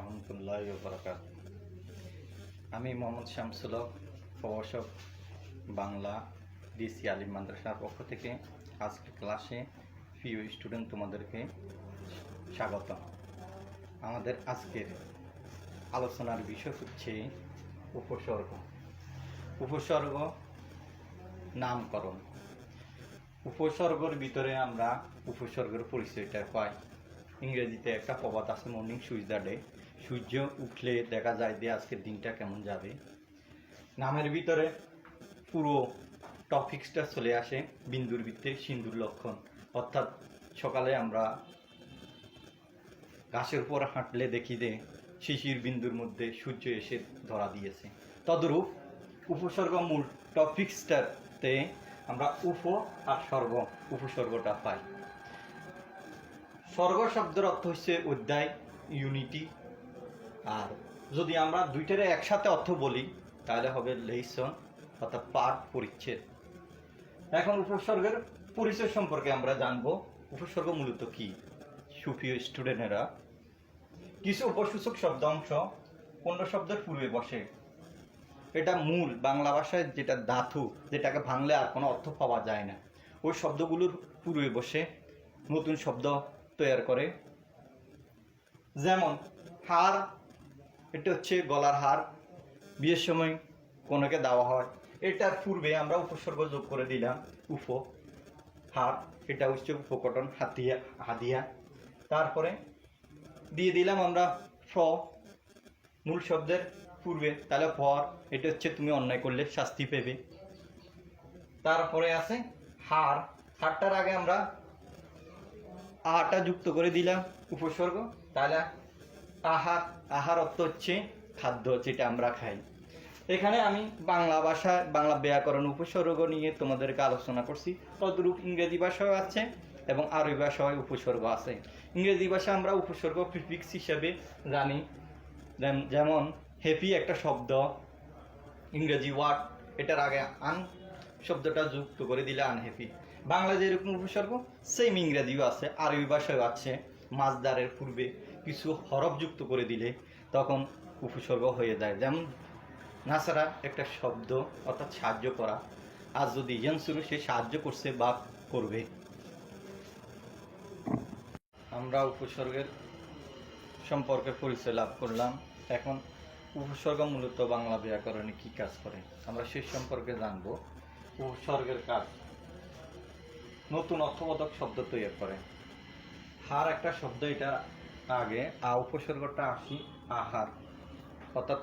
রহমতুল্লাহ বরকাত আমি মোহাম্মদ শামসুল হক, প্রভাষক বাংলা ডিসি আলিম মাদ্রাসার পক্ষ থেকে আজকের ক্লাসে প্রিয় স্টুডেন্ট তোমাদেরকে স্বাগত। আমাদের আজকের আলোচনার বিষয় হচ্ছে উপসর্গ। উপসর্গ নামকরণ। উপসর্গর ভিতরে আমরা উপসর্গের পরিচয়টা পাই। ইংরেজিতে একটা প্রবাদ আছে মর্নিং সুইচ দ্য ডে সূর্য উঠলে দেখা যায় যে আজকের দিনটা কেমন যাবে। নামের ভিতরে পুরো টপিক্সটা চলে আসে বিন্দুর ভিত্তে সিন্দুর লক্ষণ। অর্থাৎ সকালে আমরা ঘাসের উপর হাঁটলে দেখি যে শিশির বিন্দুর মধ্যে সূর্য এসে ধরা দিয়েছে। তদরূপ উপসর্গ মূল টপিক্সটাতে আমরা উপ আর স্বর্গ উপসর্গটা পাই। স্বর্গ শব্দের অর্থ হচ্ছে অধ্যায় ইউনিটি আর যদি আমরা দুইটারে একসাথে অর্থ বলি, তাহলে হবে লেসন অর্থাৎ পাঠ পরিচ্ছেদ। এখন উপসর্গের পরিচয় সম্পর্কে আমরা জানব। উপসর্গ মূলত কি? সুপ্রিয় স্টুডেন্টেরা। কিছু উপসূচক শব্দ অংশ অন্য শব্দের পূর্বে বসে। এটা মূল বাংলা ভাষায় যেটা ধাতু, যেটাকে ভাঙলে আর কোনো অর্থ পাওয়া যায় না। ওই শব্দগুলোর পূর্বে বসে নতুন শব্দ তৈরি করে। যেমন হার এটা হচ্ছে গলার হার। বিয়ের সময় কোনোকে দেওয়া হয়। এটার পূর্বে আমরা উপসর্গ যোগ করে দিলাম উপ হার। এটা হচ্ছে উপকটন, হাতিয়া, হাদিয়া। তারপরে দিয়ে দিলাম আমরা ফ, মূল শব্দের পূর্বে। তাহলে ফর এটা হচ্ছে তুমি অন্যায় করলে শাস্তি পেবে। তারপরে আছে হার। হারটার আগে আমরা আটা যুক্ত করে দিলাম উপসর্গ। তাহলে আহার আহার অর্থ হচ্ছে খাদ্য যেটা আমরা খাই। এখানে আমি বাংলা ভাষা, বাংলা ব্যাকরণ উপসর্গ নিয়ে তোমাদেরকে আলোচনা করছি। তদ্রূপ ইংরেজি ভাষাও আছে এবং আরবি ভাষায় উপসর্গ আছে। ইংরেজি ভাষা আমরা উপসর্গ প্রিফিক্স হিসেবে জানি। যেম- যেমন হ্যাপি একটা শব্দ, ইংরেজি ওয়ার্ড এটার আগে আন শব্দটা যুক্ত করে দিলে আনহ্যাপি বাংলা যেরকম উপসর্গ সেম ইংরেজিও আছে, আরবি ভাষাও আছে মাছদারের পূর্বে। কিছু হরফ যুক্ত করে দিলে তখন উপসর্গ হয়ে যায়। যেমন নাসারা একটা শব্দ অর্থাৎ সাহায্য করা। আর যদি ইজন শুরু সে সাহায্য করছে বা করবে। আমরা উপসর্গের সম্পর্কে পরিচয় লাভ করলাম। এখন উপসর্গ মূলত বাংলা ব্যাকরণে কি কাজ করে? আমরা সে সম্পর্কে জানব। উপসর্গের কাজ। নতুন অর্থবোধক শব্দ তৈরি করে। হার একটা শব্দ, এটা আগে আ উপসর্গটা আসি আহার। অর্থাৎ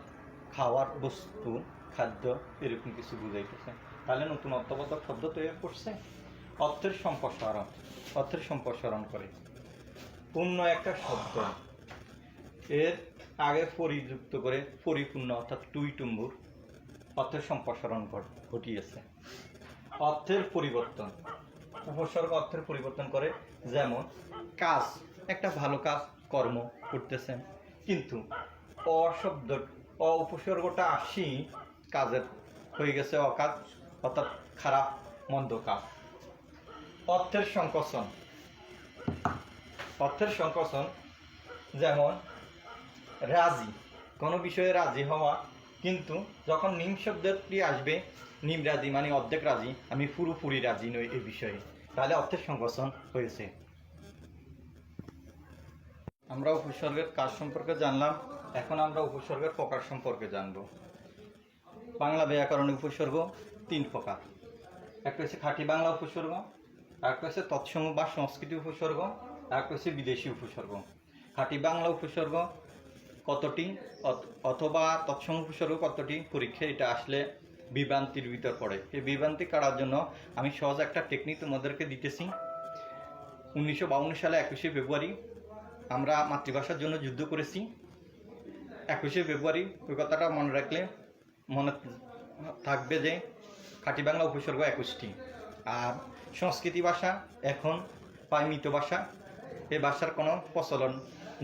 খাওয়ার বস্তু, খাদ্য, এরকম কিছু বুঝাইতেছে। তাহলে নতুন অর্থবোধক শব্দ তৈরি করছে? অর্থের সম্প্রসারণ অর্থের সম্প্রসারণ করে। পূর্ণ একটা শব্দ। এর আগে পরিযুক্ত করে পরিপূর্ণ, অর্থাৎ টুই টুম্বুর অর্থের সম্প্রসারণ ঘট- ঘটিয়েছে। অর্থের পরিবর্তন। উপসর্গ অর্থের পরিবর্তন করে যেমন কাজ, একটা ভালো কাজ কর্ম করতেছেন। কিন্তু অশব্দ অ উপসর্গটা আসি কাজের হয়ে গেছে অকাজ, অর্থাৎ খারাপ, মন্দ কাজ। অর্থের সংকোচন। অর্থের সংকোচন যেমন রাজি, কোনো বিষয়ে রাজি হওয়া, কিন্তু যখন নিম শব্দটি আসবে, নিম রাজি মানে অর্ধেক রাজি, আমি পুরোপুরি রাজি নই এই বিষয়ে। তাহলে অর্থের সংকোচন হয়েছে। আমরা উপসর্গের কাজ সম্পর্কে জানলাম, এখন আমরা উপসর্গের প্রকার সম্পর্কে জানব। বাংলা ব্যাকরণে উপসর্গ তিন প্রকার। একটা হচ্ছে খাঁটি বাংলা উপসর্গ আরেকটা হচ্ছে তৎসম বা সংস্কৃতি উপসর্গ আরেকটা হচ্ছে বিদেশি উপসর্গ। খাঁটি বাংলা উপসর্গ কতটি, অথ- অথবা তৎসম উপসর্গ কতটি পরীক্ষা এটা আসলে বিভ্রান্তির ভিতর পড়ে। এই বিভ্রান্তি কাটার জন্য আমি সহজ একটা টেকনিক তোমাদেরকে দিতেছি। উনিশশো সালে একুশে ফেব্রুয়ারি আমরা মাতৃভাষার জন্য যুদ্ধ করেছি। একুশে ফেব্রুয়ারি ওই কথাটা মনে রাখলে মনে থাকবে যে খাঁটি বাংলা উপসর্গ একুশটি। আর সংস্কৃতি ভাষা এখন পাই মৃত ভাষা। এ ভাষার কোনো প্রচলন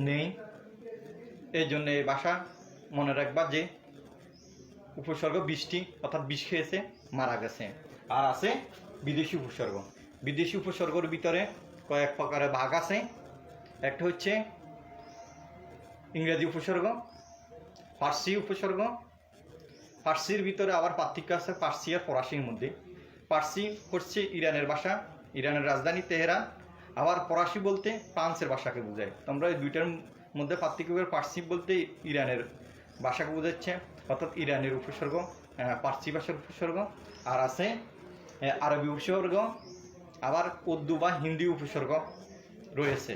নেই। এই জন্য এই ভাষা মনে রাখবা যে উপসর্গ বৃষ্টি অর্থাৎ বিষ খেয়েছে, মারা গেছে। আর আছে বিদেশি উপসর্গ। বিদেশি উপসর্গের ভিতরে কয়েক প্রকারের ভাগ আছে। একটা হচ্ছে ইংরেজি উপসর্গ, ফার্সি উপসর্গ। ফার্সির ভিতরে আবার পার্থক্য আছে পার্সি আর ফরাসির মধ্যে। পার্সি হচ্ছে ইরানের ভাষা, ইরানের রাজধানী তেহরান। আবার ফরাসি বলতে ফ্রান্সের ভাষাকে বোঝায়। তোমরা এই দুইটার মধ্যে পার্থক্য করে পার্সি বলতে ইরানের ভাষাকে বোঝাচ্ছে, অর্থাৎ ইরানের উপসর্গ পার্সি ভাষার উপসর্গ। আর আছে আরবি উপসর্গ, আবার উর্দু বা হিন্দি উপসর্গ রয়েছে।